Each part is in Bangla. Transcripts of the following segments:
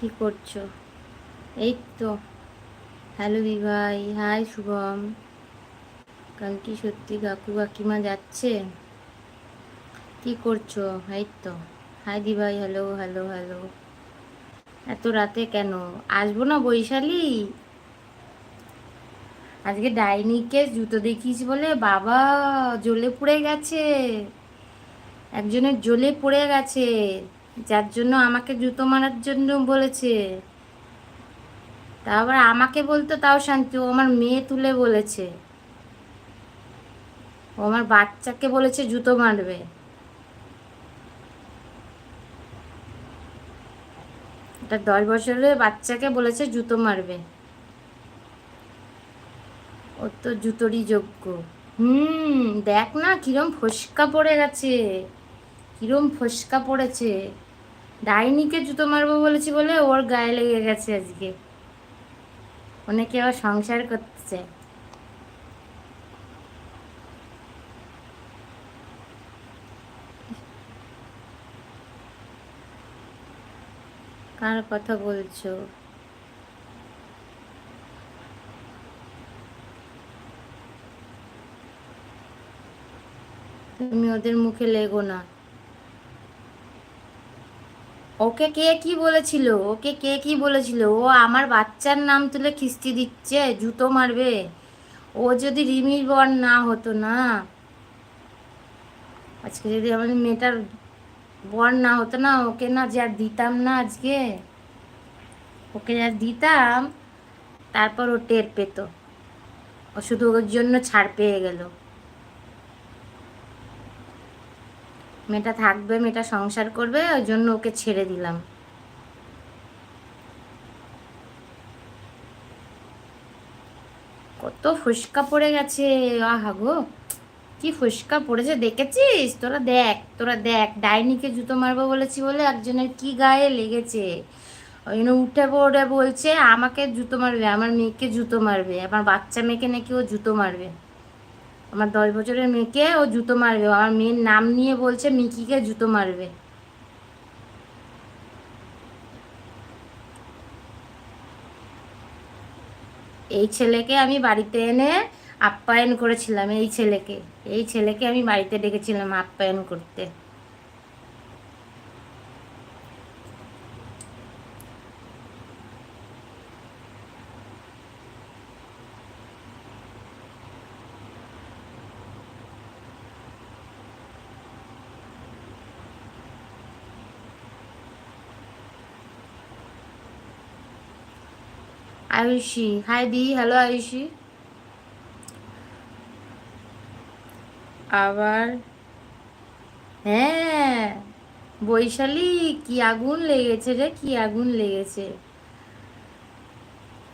কি করছ? এই তো হ্যালো দিভাই হাই শুভম। কাল কি সত্যি কাকু কাকিমা যাচ্ছে? কি করছ? এই তো হাই দিভাই হ্যালো হ্যালো হ্যালো এত রাতে কেন? আসব না বৈশালী? আজকে ডাইনিকে জুতো দেখিস বলে বাবা জ্বলে পুড়ে গেছে। একজনের জ্বলে পড়ে গেছে। যার জন্য আমাকে জুতো মারার জন্য বলেছে। তা আবার আমাকে বলতো, তাও শান্তি, ও আমার মেয়ে তুলে বলেছে। ও আমার বাচ্চাকে বলেছে জুতো মারবে। এটা দশ বছরের বাচ্চাকে বলেছে জুতো মারবে। ও তো জুতোরই যোগ্য। হুম, দেখ না কিরম ফসকা পড়ে গেছে। কিরম ফসকা পড়েছে। ডাইনিকে জুতো মারবো বলেছি বলে ওর গায়ে লেগে গেছে আজকে। অনেকে আবার সংসার করতেছে কার কথা বলছো? তুমি ওদের মুখে লেগো না। ওকে কে কি বলেছিল? ওকে কে কি বলেছিল? ও আমার বাচ্চার নাম তুলে খিস্তি দিচ্ছে, জুতো মারবে। ও যদি রিমির বর না হতো না? আজকে যদি আমার মেয়েটার বর না হতো না, ওকে না যা দিতাম না আজকে? ওকে যা দিতাম, তারপর ও টের পেত। ও শুধু ওর জন্য ছাড় পেয়ে গেল। মেয়েটা থাকবে, মেয়েটা সংসার করবে, ওই জন্য ওকে ছেড়ে দিলাম। কত ফুসকা পড়ে গেছে, আহা গো। কি ফুসকা পড়েছে, দেখেছিস? তোরা দেখ তোরা দেখ, ডাইনিকে জুতো মারবো বলেছি বলে একজনের কি গায়ে লেগেছে। ওই জন্য উঠে পড়ে বলছে, আমাকে জুতো মারবে, আমার মেয়েকে জুতো মারবে, আমার বাচ্চা মেয়েকে নাকি ও জুতো মারবে। আমার দশ বছরের মেয়েকে ও জুতো মারবে। আমার মেয়ের নাম নিয়ে বলছে, মিকিকে জুতো মারবে। এই ছেলেকে আমি বাড়িতে এনে আপ্যায়ন করেছিলাম, এই ছেলেকে। এই ছেলেকে আমি বাড়িতে ডেকেছিলাম আপ্যায়ন করতে। আয়ুষী। হাই দি হ্যালো আয়ুষী। আবার হ্যাঁ বৈশালী, কি আগুন লেগেছে রে, কি আগুন লেগেছে।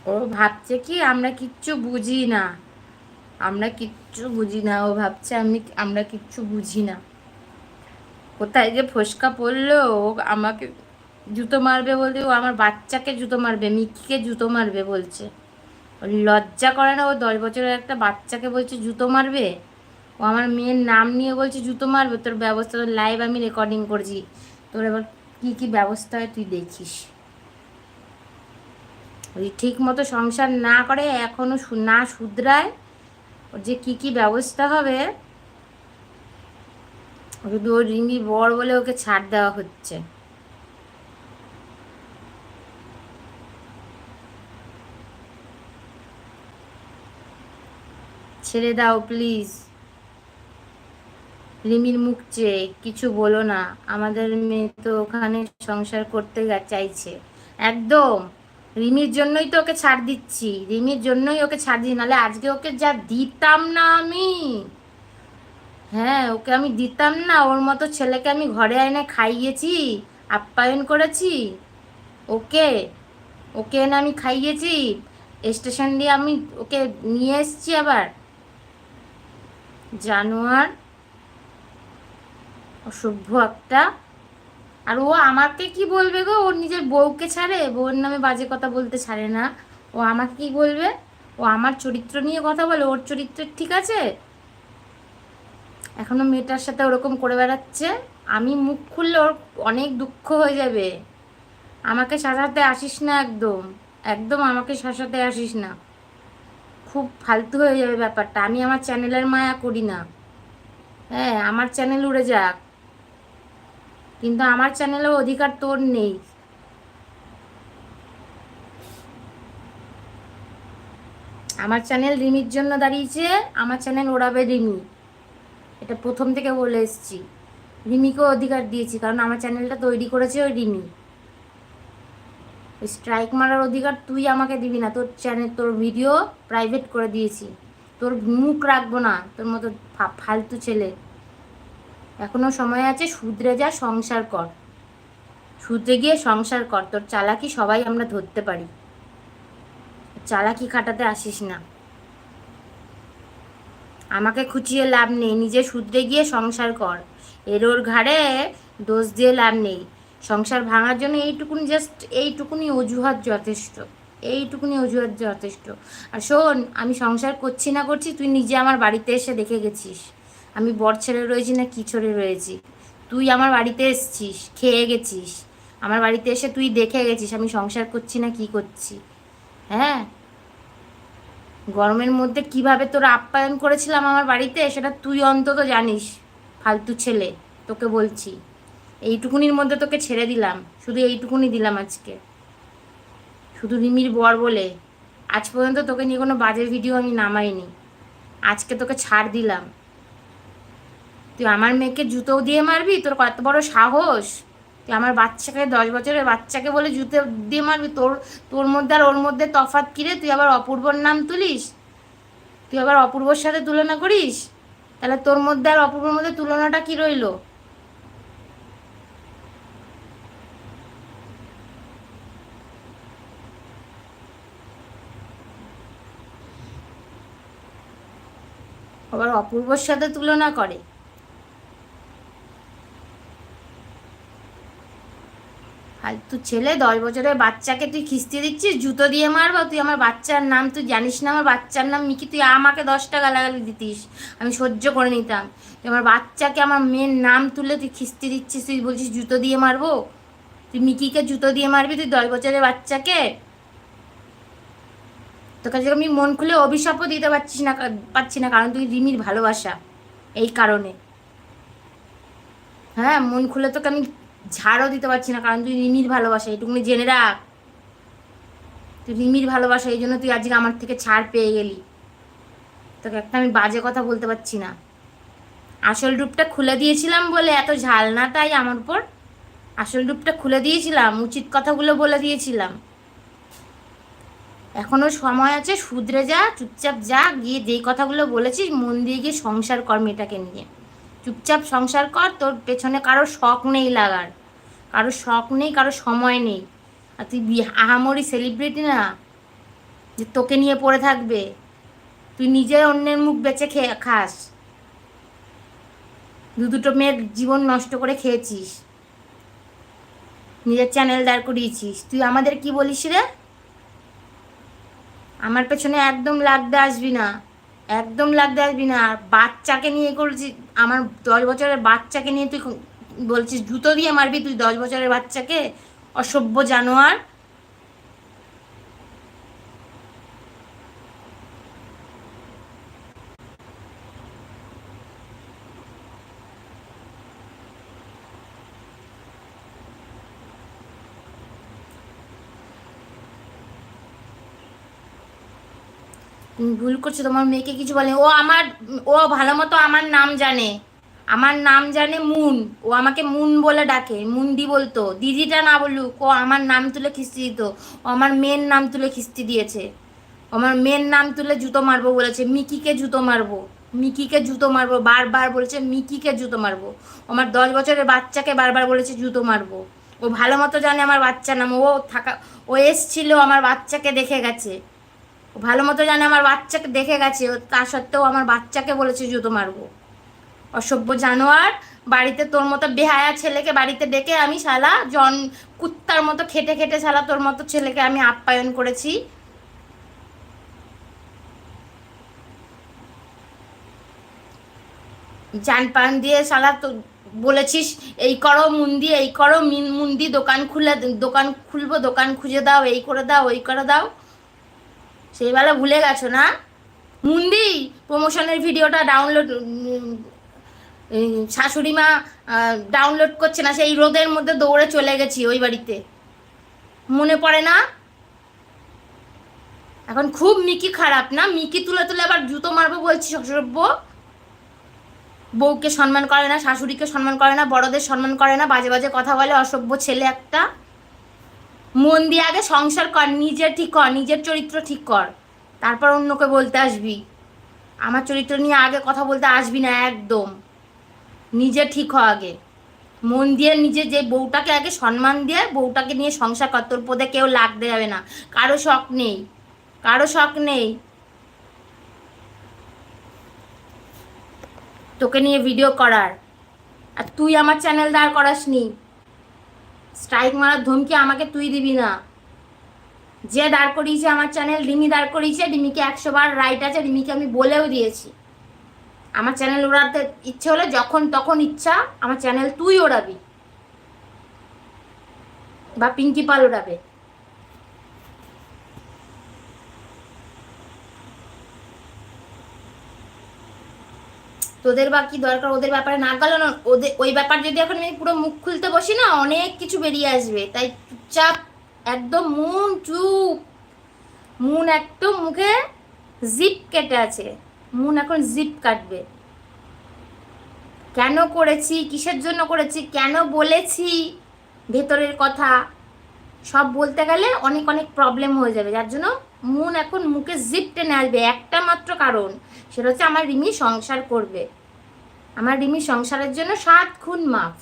ও ভাবছে কি, আমরা কিচ্ছু বুঝি না। আমরা কিচ্ছু বুঝি না, ও ভাবছে আমি, আমরা কিচ্ছু বুঝি না। কোথায় যে ফসকা পড়ল আমাকে জুতো মারবে বলতে ও আমার বাচ্চাকে জুতো মারবে, মিকিকে জুতো মারবে বলছে। লজ্জা করে না ও দশ বছরের একটা বাচ্চাকে বলছে জুতো মারবে? ও আমার মেয়ের নাম নিয়ে বলছে জুতো মারবে, তোর ব্যবস্থা, তোর লাইভ আমি রেকর্ডিং করছি। তোর এবার কী কী ব্যবস্থা হয় তুই দেখিস। ওই ঠিক মতো সংসার না করে, এখনও না শুধরায়, ওর যে কী কী ব্যবস্থা হবে? শুধু ওর রিমি বর বলে ওকে ছাড় দেওয়া হচ্ছে। ছেড়ে দাও প্লিজ রিমির মুখ চেয়ে কিছু বলো না। আমাদের মেয়ে তো ওখানে সংসার করতে চাইছে। একদম। রিমির জন্যই তো ওকে ছাড় দিচ্ছি। রিমির জন্যই ওকে ছাড় দিই নাহলে আজকে ওকে যা দিতাম না আমি। হ্যাঁ ওকে আমি দিতাম না। ওর মতো ছেলেকে আমি ঘরে এনে খাইয়েছি, আপ্যায়ন করেছি। ওকে ওকে এনে আমি খাইয়েছি। স্টেশন দিয়ে আমি ওকে নিয়ে এসছি আবার। জানোয়ার, অসভ্য একটা। আর ও আমাকে কি বলবে গো? ওর নিজের বউকে ছাড়ে? বউর নামে বাজে কথা বলতে ছাড়ে না। ও আমাকে কি বলবে? ও আমার চরিত্র নিয়ে কথা বলে, ওর চরিত্র ঠিক আছে? এখনও মেয়েটার সাথে ওরকম করে বেড়াচ্ছে। আমি মুখ খুললে ওর অনেক দুঃখ হয়ে যাবে। আমাকে শাসাতে আসিস না একদম। একদম আমাকে শাসাতে আসিস না। খুব ফালতু হয়ে যাবে ব্যাপারটা। আমি আমার চ্যানেলের মায়া করি না। হ্যাঁ আমার চ্যানেল উড়ে যাক। কিন্তু আমার চ্যানেলের অধিকার তোর নেই। আমার চ্যানেল রিমির জন্য দাঁড়িয়েছে, আমার চ্যানেল ওড়াবে রিমি। এটা প্রথম থেকে বলে এসছি। রিমিকেও অধিকার দিয়েছি, কারণ আমার চ্যানেলটা তৈরি করেছে ওই রিমি। স্ট্রাইক মারার অধিকার তুই আমাকে দিবি না। তোর চ্যানেল তোর ভিডিও প্রাইভেট করে দিয়েছি। তোর মুখ রাখব না, তোর মতো ফালতু ছেলে। এখনও সময় আছে, শুধরে যা, সংসার কর। শুধরে গিয়ে সংসার কর। তোর চালাকি সবাই আমরা ধরতে পারি। চালাকি খাটাতে আসিস না। আমাকে খুঁচিয়ে লাভ নেই। নিজে শুধরে গিয়ে সংসার কর। এর ওর ঘাড়ে দোষ দিয়ে লাভ নেই। সংসার ভাঙার জন্য এইটুকুনি জাস্ট এইটুকুনি অজুহাত যথেষ্ট, এইটুকুনি অজুহাত যথেষ্ট। আর শোন, আমি সংসার করছি না করছি, তুই নিজে আমার বাড়িতে এসে দেখে গেছিস। আমি বর ছেড়ে রয়েছি না কি ছেড়ে রয়েছি? তুই আমার বাড়িতে এসছিস, খেয়ে গেছিস। আমার বাড়িতে এসে তুই দেখে গেছিস আমি সংসার করছি না কি করছি? হ্যাঁ? গরমের মধ্যে কীভাবে তোরা আপ্যায়ন করেছিলাম আমার বাড়িতে, সেটা তুই অন্তত জানিস, ফালতু ছেলে, তোকে বলছি। এইটুকুনির মধ্যে তোকে ছেড়ে দিলাম। শুধু এইটুকুনি দিলাম আজকে। শুধু রিমির বর বলে, আজ পর্যন্ত তোকে নিয়ে কোনো বাজে ভিডিও আমি নামাইনি। আজকে তোকে ছাড় দিলাম। তুই আমার মেয়েকে জুতো দিয়ে মারবি? তোর কত বড় সাহস? তুই আমার বাচ্চাকে, দশ বছরের বাচ্চাকে বলে জুতো দিয়ে মারবি? তোর তোর মধ্যে আর ওর মধ্যে তফাত কিরে তুই আবার অপূর্বর নাম তুলিস? তুই আবার অপূর্বর সাথে তুলনা করিস? তাহলে তোর মধ্যে আর অপূর্বর মধ্যে তুলনাটা কি রইল? আবার অপূর্বর সাথে তুলনা করে। আর ফালতু ছেলে দশ বছরের বাচ্চাকে তুই খিস্তি দিচ্ছিস, জুতো দিয়ে মারবো, তুই আমার বাচ্চার নাম, তুই জানিস না আমার বাচ্চার নাম, মিকি, তুই আমাকে দশটা গালাগালি দিতিস, আমি সহ্য করে নিতাম। তুই আমার বাচ্চাকে আমার মেয়ের নাম তুলে তুই খিস্তি দিচ্ছিস, তুই বলছিস জুতো দিয়ে মারবো? তুই মিকিকে জুতো দিয়ে মারবি, তুই দশ বছরের বাচ্চাকে? তোর কাছে আমি মন খুলে অভিশাপও দিতে পারছিস না পাচ্ছি না, কারণ তুই রিমির ভালোবাসা, এই কারণে। হ্যাঁ মন খুলে তোকে আমি ঝাড়ও দিতে পারছি না, কারণ তুই রিমির ভালোবাসা এটুকুনি জেনে রাখ। তুই রিমির ভালোবাসা, এই জন্য তুই আজকে আমার থেকে ছাড় পেয়ে গেলি। তোকে একটা আমি বাজে কথা বলতে পারছি না। আসল রূপটা খুলে দিয়েছিলাম বলে এত ঝাল না তাই আমার উপর। আসল রূপটা খুলে দিয়েছিলাম, উচিত কথাগুলো বলে দিয়েছিলাম। এখনও সময় আছে, শুধরে যা, চুপচাপ যা, গিয়ে যেই কথাগুলো বলেছিস, মন দিয়ে গিয়ে সংসার কর মেয়েটাকে নিয়ে। চুপচাপ সংসার কর, তোর পেছনে কারও শখ নেই লাগার। কারও শখ নেই, কারও সময় নেই। আর তুই আহামরি সেলিব্রিটি না, যে তোকে নিয়ে পড়ে থাকবে। তুই নিজে অন্যের মুখ বেঁচে খেয়ে খাস। দু দুটো মেয়ের জীবন নষ্ট করে খেয়েছিস। নিজের চ্যানেল দাঁড় করিয়েছিস। তুই আমাদের কি বলিস রে? আমার পেছনে একদম লাগতে আসবি না। একদম লাগতে আসবি না। আর বাচ্চাকে নিয়ে করছিস আমার দশ বছরের বাচ্চাকে নিয়ে তুই বলছিস, জুতো দিয়ে মারবি তুই দশ বছরের বাচ্চাকে? অসভ্য জানোয়ার। ভুল করছ, তোমার মেয়েকে কিছু বলে ও আমার, ও ভালো মতো আমার নাম জানে। আমার নাম জানে মুন। ও আমাকে মুন বলে ডাকে, মুন্ডি বলতো। দিদিটা না বলুক, ও আমার নাম তুলে খিস্তি দিত। ও আমার মেয়ের নাম তুলে খিস্তি দিয়েছে। আমার মেয়ের নাম তুলে জুতো মারবো বলেছে, মিকিকে জুতো মারবো। মিকিকে জুতো মারবো, বারবার বলেছে, মিকিকে জুতো মারবো। আমার দশ বছরের বাচ্চাকে বারবার বলেছে, জুতো মারবো। ও ভালো মতো জানে আমার বাচ্চা নাম। ও থাকা, ও এসছিল, আমার বাচ্চাকে দেখে গেছে। ভালো মতো জানে আমার বাচ্চাকে দেখে গেছে তা সত্ত্বেও আমার বাচ্চাকে বলেছে জুতো মারবো। অসভ্য জানোয়ার, বাড়িতে তোর মতো বেহায়া ছেলেকে বাড়িতে ডেকে আমি শালা জন কুত্তার মতো খেটে খেটে শালা তোর মতো ছেলেকে আমি আপ্যায়ন করেছি। জান পান দিয়ে শালা তো বলেছিস, এই করো মুন্দি, এই করো মিন- মুন্দি, দোকান খুলে দোকান খুলবো, দোকান খুঁজে দাও, এই করে দাও, ওই করে দাও। সেই বেলা ভুলে গেছো না? মুন্দি প্রমোশনের ভিডিওটা ডাউনলোড শাশুড়ি মা ডাউনলোড করছে না, সেই রোদের মধ্যে দৌড়ে চলে গেছি ওই বাড়িতে। মনে পড়ে না? এখন খুব মিকি খারাপ না? মিকি তুলে তুলে আবার জুতো মারবো বলছি অসভ্য বউকে সম্মান করে না, শাশুড়িকে সম্মান করে না, বড়দের সম্মান করে না, বাজে বাজে কথা বলে, অসভ্য ছেলে একটা। মন দিয়ে আগে সংসার কর, নিজে ঠিক কর, নিজের চরিত্র ঠিক কর। তারপর অন্যকে বলতে আসবি। আমার চরিত্র নিয়ে আগে কথা বলতে আসবি না একদম। নিজে ঠিক হ আগে। মন দিয়ে নিজে যে বউটাকে আগে সম্মান দিয়ে বউটাকে নিয়ে সংসার কর। তোর পদে কেউ লাগতে যাবে না। কারও শখ নেই। কারও শখ নেই। তোকে নিয়ে ভিডিও করার। আর তুই আমার চ্যানেল দাঁড় করাসনি। স্ট্রাইক মারার ধমকি আমাকে তুই দিবি না। যে দাঁড় করিয়েছে আমার চ্যানেল, রিমি দাঁড় করিয়েছে, রিমিকে একশো বার রাইট আছে, রিমিকে আমি বলেও দিয়েছি। আমার চ্যানেল ওড়াতে ইচ্ছে হলে যখন তখন ইচ্ছা, আমার চ্যানেল তুই ওড়াবি বা পিঙ্কি পাল ওড়াবে। তোদের বা কি দরকার, ওদের ব্যাপারে না গেল না ওদের ওই ব্যাপার যদি এখন আমি পুরো মুখ খুলতে বসি না, অনেক কিছু বেরিয়ে আসবে। তাই চুপচাপ, একদম মন চুপ, মুন একদম মুখে জিপ কেটে আছে, মুন এখন জিপ কাটবে। কেন করেছি, কিসের জন্য করেছি, কেন বলেছি, ভেতরের কথা, সব বলতে গেলে অনেক অনেক প্রবলেম হয়ে যাবে। যার জন্য মন এখন মুখে জিপ টেনে আসবে, একটা মাত্র কারণ। সেটা হচ্ছে আমার রিমি সংসার করবে। আমার রিমি সংসারের জন্য সাত খুন মাফ।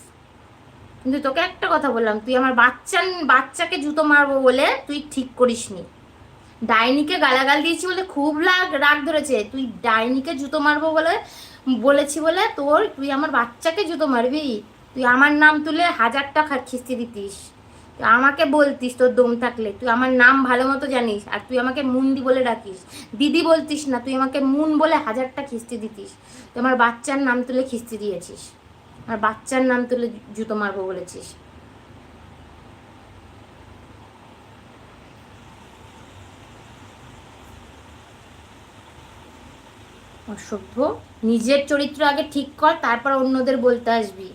কিন্তু তোকে একটা কথা বললাম, তুই আমার বাচ্চা বাচ্চাকে জুতো মারবো বলে তুই ঠিক করিসনি। ডাইনিকে গালাগাল দিয়েছি বলে খুব রাগ রাগ ধরেছে। তুই ডাইনিকে জুতো মারবো বলে, বলেছি বলে তোর, তুই আমার বাচ্চাকে জুতো মারবি? তুই আমার নাম তুলে হাজার টাকা খিস্তি দিতিস। তুই আমাকে বলতিস তোর দম থাকলে, তুই আমার নাম ভালো মতো জানিস আর তুই আমাকে মুন্দি বলে ডাকিস। দিদি বলতিস না, তুই আমাকে মুন বলে হাজারটা খিস্তি দিতিস। তুই আমার বাচ্চার নাম তুলে খিস্তি দিয়েছিস। আমার বাচ্চার নাম তুলে জুতো মারবো বলেছিস। অসভ্য। নিজের চরিত্র আগে ঠিক কর, তারপর অন্যদের বলতে আসবি।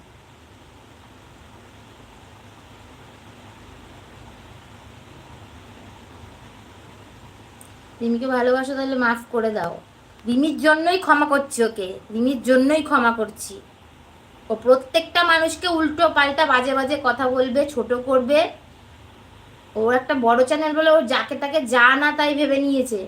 রিমিকে ভালোবাসো তাহলে মাফ করে দাও। রিমির জন্যই ক্ষমা করছি ওকে, রিমির জন্যই ক্ষমা করছি। ও প্রত্যেকটা মানুষকে উল্টো পাল্টা বাজে বাজে কথা বলবে, ছোট করবে। ওর একটা বড় চ্যানেল বলে ওর যাকে তাকে যা না তাই ভেবে নিয়েছে।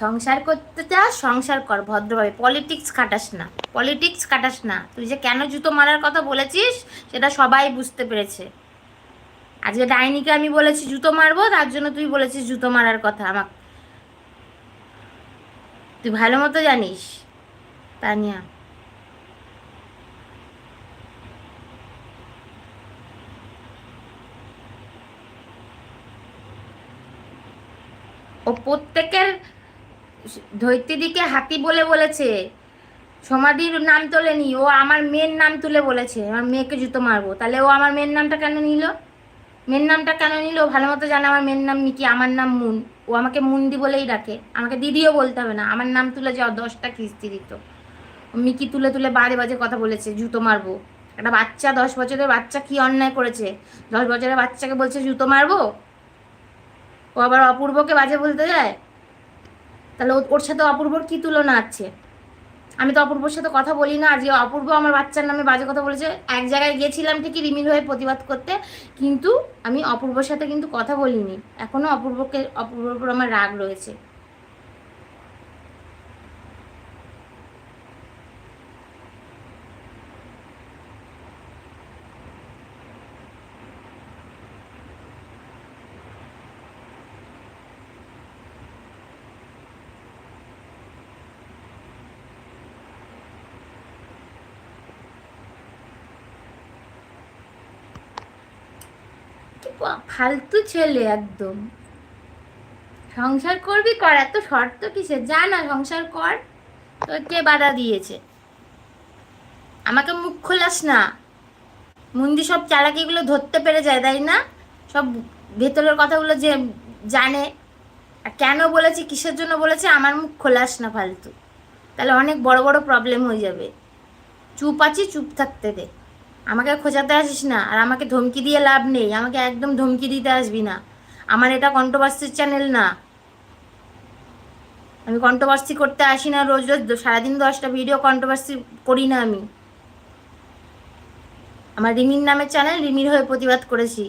সংসার করতে চা সংসার কর ভদ্রভাবে। পলিটিক্স কাটাস না। পলিটিক্স কাটাস না। তুই যে কেন জুতো মারার কথা বলেছিস, সেটা সবাই বুঝতে পেরেছে। আজকে ডাইনিকে আমি বলেছি জুতো মারবো, তার জন্য তুই বলেছিস জুতো মারার কথা আমাকে। তুই ভালো মতো জানিস, তানিয়া। ও প্রত্যেকের ধৈত্যদিকে হাতি বলে বলেছে, সমাধির নাম তোলেনি ও আমার মেয়ের নাম তুলে বলেছে, আমার মেয়েকে জুতো মারবো। তাহলে ও আমার মেয়ের নামটা কেন নিল? মেয়ের নামটা কেন নিল? ভালো মতো জানে আমার মেয়ের নাম মিকি, আমার নাম মুন। ও আমাকে মুন্দি বলেই ডাকে, আমাকে দিদিও বলতে হবে না, আমার নাম তুলে যাও, দশটা কিস্তি দিত। মিকি তুলে তুলে বাজে বাজে কথা বলেছে, জুতো মারবো। একটা বাচ্চা দশ বছরের বাচ্চা কি অন্যায় করেছে? দশ বছরের বাচ্চাকে বলছে, জুতো মারবো? ও আবার অপূর্বকে বাজে বলতে যায়? তাহলে ওর সাথে অপূর্বর কি তুলনা আছে? আমি তো অপূর্বর সাথে কথা বলি না, আজকে অপূর্ব আমার বাচ্চার নামে বাজে কথা বলেছে। এক জায়গায় গিয়েছিলাম ঠিকই রিমিল হয়ে প্রতিবাদ করতে, কিন্তু আমি অপূর্বর সাথে কিন্তু কথা বলিনি। এখনও অপূর্বকে অপূর্বর উপর আমার রাগ রয়েছে। ফালতু ছেলে একদম। সংসার করবি কর, এত শর্ত কিসে যা না সংসার কর তোর কে বাধা দিয়েছে। আমাকে মুখ খোলাস না। মুন্দি সব চালাকিগুলো ধরতে পেরে যায়, তাই না? সব ভেতরের কথাগুলো যে জানে। আর কেন বলেছি, কিসের জন্য বলেছে, আমার মুখ খোলাস না ফালতু। তাহলে অনেক বড় বড় প্রবলেম হয়ে যাবে। চুপ আছি, চুপ থাকতে দে। আমাকে খোঁজাতে আসিস না, আর আমাকে ধমকি দিয়ে লাভ নেই, আমাকে একদম ধমকি দিতে আসবি না। আমার এটা কন্ট্রোভার্সির চ্যানেল না। আমি কন্ট্রোভার্সি করতে আসি না রোজ রোজ, সারাদিন দশটা ভিডিও কন্ট্রোভার্সি করি না আমি। আমার রিমির নামের চ্যানেল রিমির হয়ে প্রতিবাদ করেছি।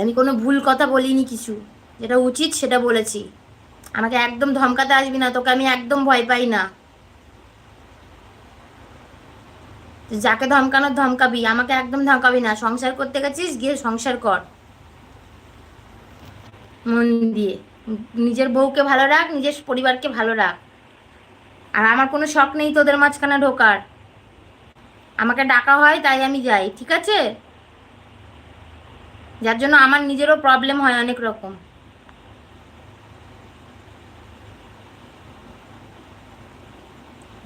আমি কোনো ভুল কথা বলিনি কিছু। যেটা উচিত সেটা বলেছি। আমাকে একদম ধমকাতে আসবি না, তোকে আমি একদম ভয় পাই না তুই যাকে ধমকানোর ধমকাবি, আমাকে একদম ধমকাবি না। সংসার করতে গেছিস, গিয়ে সংসার কর। মন দিয়ে। নিজের বউকে ভালো রাখ, নিজের পরিবারকে ভালো রাখ। আর আমার কোনো শখ নেই তোদের মাঝখানে ঢোকার। আমাকে ডাকা হয়, তাই আমি যাই, ঠিক আছে? যার জন্য আমার নিজেরও প্রবলেম হয় অনেক রকম।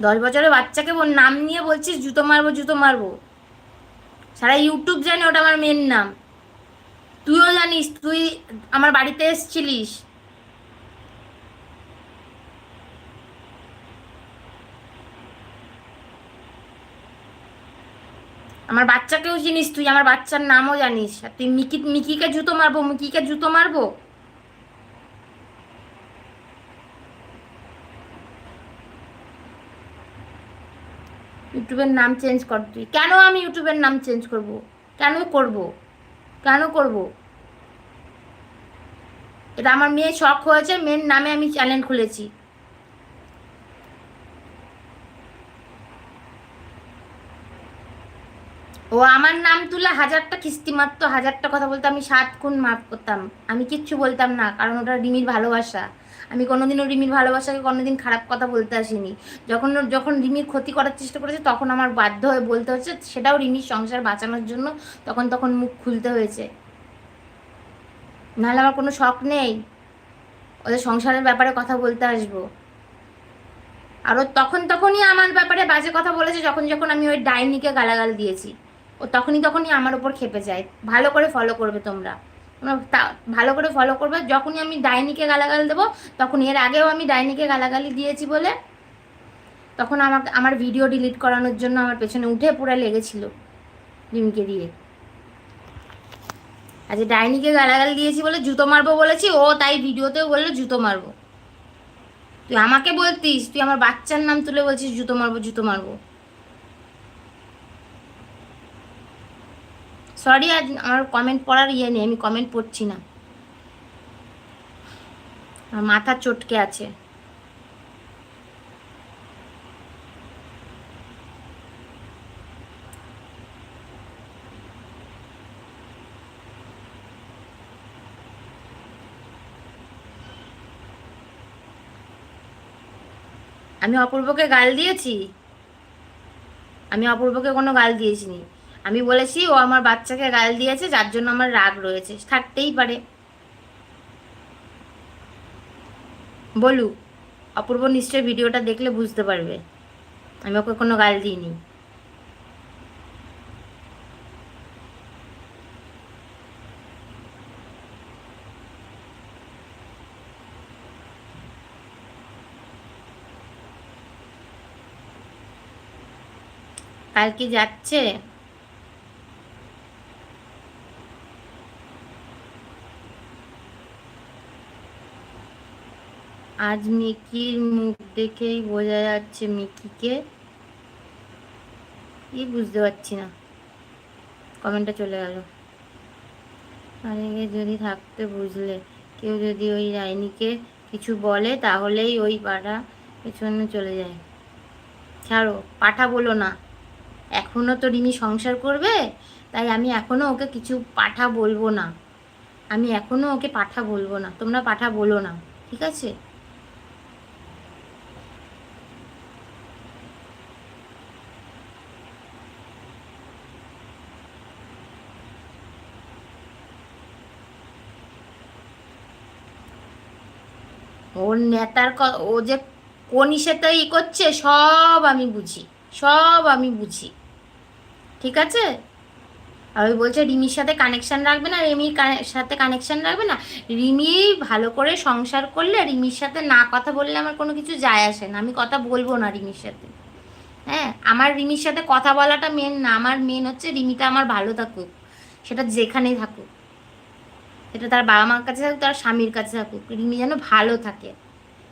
দশ বছরের বাচ্চাকে নাম নিয়ে বলছিস, জুতো মারবো জুতো মারবো। সারা ইউটিউব জানে ওটা আমার মেন নাম। তুইও জানিস, তুই আমার বাড়িতে এসছিলিস। আমার বাচ্চাকেও চিনিস তুই, আমার বাচ্চার নামও জানিস। তুই মিকি মিকিকে জুতো মারবো, মিকিকে জুতো মারবো? ইউটিউবের নাম চেঞ্জ কর তুই। কেন আমি ইউটিউবের নাম চেঞ্জ করব? কেন করব? কেন করব? এটা আমার মেয়ে শখ হয়েছে, মেয়ের নামে আমি চ্যানেল খুলেছি। ও আমার নাম তুলে হাজারটা কিস্তি মারতো, হাজারটা কথা বলতে, আমি সাত খুন মাফ করতাম। আমি কিচ্ছু বলতাম না, কারণ ওটা রিমির ভালোবাসা। আমি কোনোদিনও রিমির ভালোবাসাকে কোনোদিন খারাপ কথা বলতে আসিনি। যখন যখন রিমির ক্ষতি করার চেষ্টা করেছে, তখন আমার বাধ্য হয়ে বলতে হচ্ছে, সেটাও রিমির সংসার বাঁচানোর জন্য তখন তখন মুখ খুলতে হয়েছে। নাহলে আমার কোনো শখ নেই। ওদের সংসারের ব্যাপারে কথা বলতে আসব। আর ও তখন তখনই আমার ব্যাপারে বাজে কথা বলেছে, যখন যখন আমি ওই ডাইনিকে গালাগাল দিয়েছি। ও তখনই তখনই আমার উপর খেপে যায়। ভালো করে ফলো করবে তোমরা। ভালো করে ফলো করবে। যখনই আমি ডাইনিকে গালাগাল দেবো তখন এর আগেও আমি ডাইনিকে গালাগালি দিয়েছি বলে, তখন আমাকে, আমার ভিডিও ডিলিট করানোর জন্য আমার পেছনে উঠে পুরো লেগেছিল রিমিকে দিয়ে। আচ্ছা ডাইনিকে গালাগাল দিয়েছি বলে জুতো মারবো বলেছি, ও তাই ভিডিওতেও বলল, জুতো মারবো। তুই আমাকে বলতিস, তুই আমার বাচ্চার নাম তুলে বলছিস, জুতো মারবো জুতো মারবো। সরি আজ আমার কমেন্ট পড়ার ইয়ে নেই, আমি কমেন্ট পড়ছি না। আমার মাথা চটকে আছে। আমি অপূর্বকে গাল দিয়েছি? আমি অপূর্বকে কোনো গাল দিয়েছি নি। আমি বলেছি, ও আমার বাচ্চাকে গাল দিয়েছে, যার জন্য আমার রাগ রয়েছে। থাকতেই পারে। বলু, অপূর্ব নিশ্চয়ই ভিডিওটা দেখলে বুঝতে পারবে। আমি ওকে কোনো গাল দিইনি। কালকে যাচ্ছে? আজ মিকির মুখ দেখেই বোঝা যাচ্ছে মিকিকে। কি বুঝতে পারছি না। কমেন্টটা চলে গেল। আরে এ যদি থাকতে বুঝলে। কেউ যদি ওই রাইনিকে কিছু বলে, তাহলেই ওই পাড়া পেছনে চলে যায়। ছাড়ো, পাঠা বলো না। এখনও তো রিমি সংসার করবে, তাই আমি এখনও ওকে কিছু পাঠা বলব না। আমি এখনও ওকে পাঠা বলব না। তোমরা পাঠা বলো না। ঠিক আছে? ওর নেতার ও যে কোন ইসেতে ই করছে, সব আমি বুঝি, সব আমি বুঝি। ঠিক আছে? আর ওই বলছে, রিমির সাথে কানেকশন রাখবে না, রিমির সাথে কানেকশন রাখবে না। রিমি ভালো করে সংসার করলে রিমির সাথে না কথা বললে আমার কোনো কিছু যায় আসে না। আমি কথা বলব না রিমির সাথে। হ্যাঁ আমার রিমির সাথে কথা বলাটা মেন না, আমার মেন হচ্ছে রিমিটা আমার ভালো থাকুক, সেটা যেখানেই থাকুক। সেটা তার বাবা মার কাছে থাকুক, তার স্বামীর কাছে থাকুক। রিমি যেন ভালো থাকে।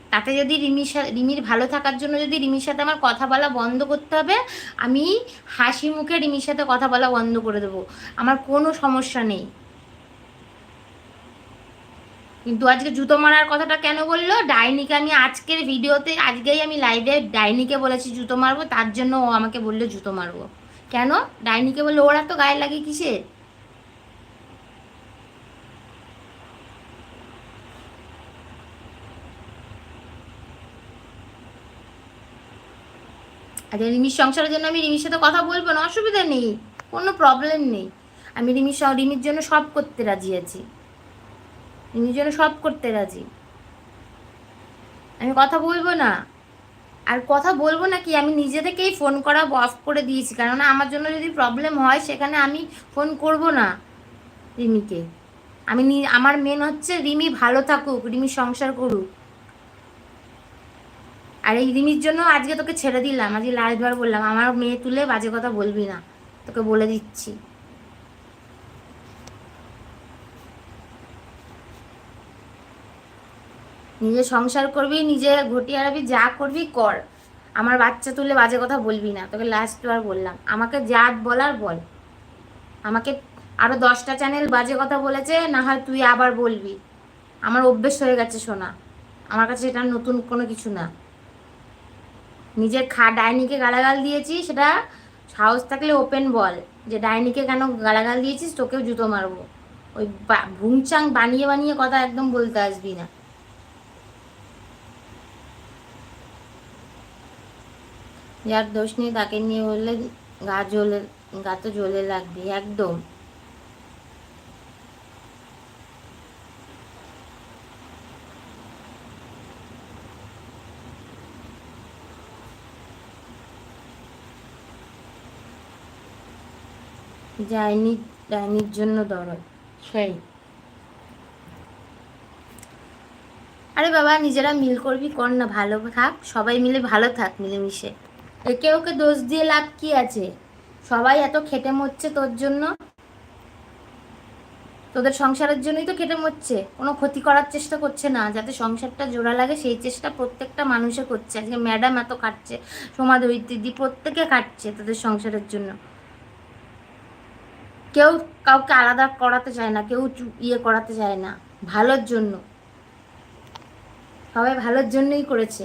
তাতে যদি রিমির সাথে রিমির ভালো থাকার জন্য যদি রিমির সাথে আমার কথা বলা বন্ধ করতে হবে, আমি হাসি মুখে রিমির সাথে কথা বলা বন্ধ করে দেবো। আমার কোনো সমস্যা নেই। কিন্তু আজকে জুতো মারার কথাটা কেন বলল? ডাইনিকে আমি আজকের ভিডিওতে, আজকেই আমি লাইভে ডাইনিকে বলেছি জুতো মারবো, তার জন্য ও আমাকে বলল জুতো মারবো। কেন? ডাইনিকে বলল, ওরা তো গায়ে লাগে কিসের? আচ্ছা রিমির সংসারের জন্য আমি রিমির সাথে কথা বলব না, অসুবিধা নেই, কোনো প্রবলেম নেই। আমি রিমির রিমির জন্য সব করতে রাজি আছি। রিমির জন্য সব করতে রাজি। আমি কথা বলব না। আর কথা বলব না কি, আমি নিজে থেকেই ফোন করা অফ করে দিয়েছি, কেননা আমার জন্য যদি প্রবলেম হয়, সেখানে আমি ফোন করব না রিমিকে। আমি আমার মেন হচ্ছে রিমি ভালো থাকুক, রিমি সংসার করুক। আর এই রিমির জন্য আজকে তোকে ছেড়ে দিলাম। আজকে লাস্টবার বললাম, আমার মেয়ে তুলে বাজে কথা বলবি না। তোকে বলে দিচ্ছি। নিজে সংসার করবি, নিজে ঘটি আড়াবি যা করবি কর। আমার বাচ্চা তুলে বাজে কথা বলবি না। তোকে লাস্ট বার বললাম। আমাকে যা বলার বল। আমাকে আরও দশটা চ্যানেল বাজে কথা বলেছে, না হয় তুই আবার বলবি। আমার অভ্যেস হয়ে গেছে শোনা আমার কাছে এটা নতুন কোনো কিছু না। নিজের খা, ডাইনিকে গালাগাল দিয়েছি, সেটা সাহস থাকলে ওপেন বল। যে ডাইনিকে কেন গালাগাল দিয়েছিস, তোকেও জুতো মারবো। ওই ভুংচাং বানিয়ে বানিয়ে কথা একদম বলতে আসবি না। যার দোষ নেই, তাকে নিয়ে বললে গা জ্বলে, গা তো জ্বলে লাগবে একদম। যায়নি, ডাইনির জন্য দরদ। সেই। আরে বাবা, নিজেরা মিল করবি, কর না, ভালো থাক। সবাই মিলে ভালো থাক, মিলেমিশে। একে ওকে দোষ দিয়ে লাভ কি আছে? সবাই এত খেটে মরছে তোর জন্য? তোদের সংসারের জন্যই তো খেটে মরছে। কোনো ক্ষতি করার চেষ্টা করছে না। যাতে সংসারটা জোড়া লাগে, সেই চেষ্টা প্রত্যেকটা মানুষে করছে। আজকে ম্যাডাম এত কাটছে সমাধি দিদি প্রত্যেকে কাটছে তোদের সংসারের জন্য। কেউ কাউকে আলাদা করাতে চায় না, কেউ ইয়ে করাতে চায় না। ভালোর জন্য। সবাই ভালোর জন্যই করেছে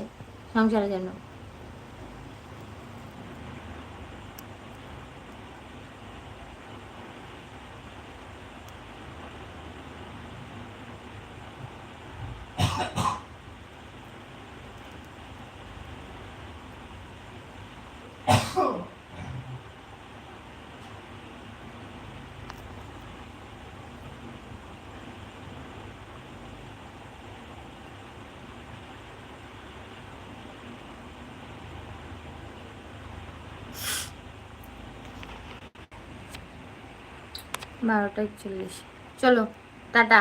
সংসারের জন্য। বারোটা একচল্লিশ। চলো টাটা।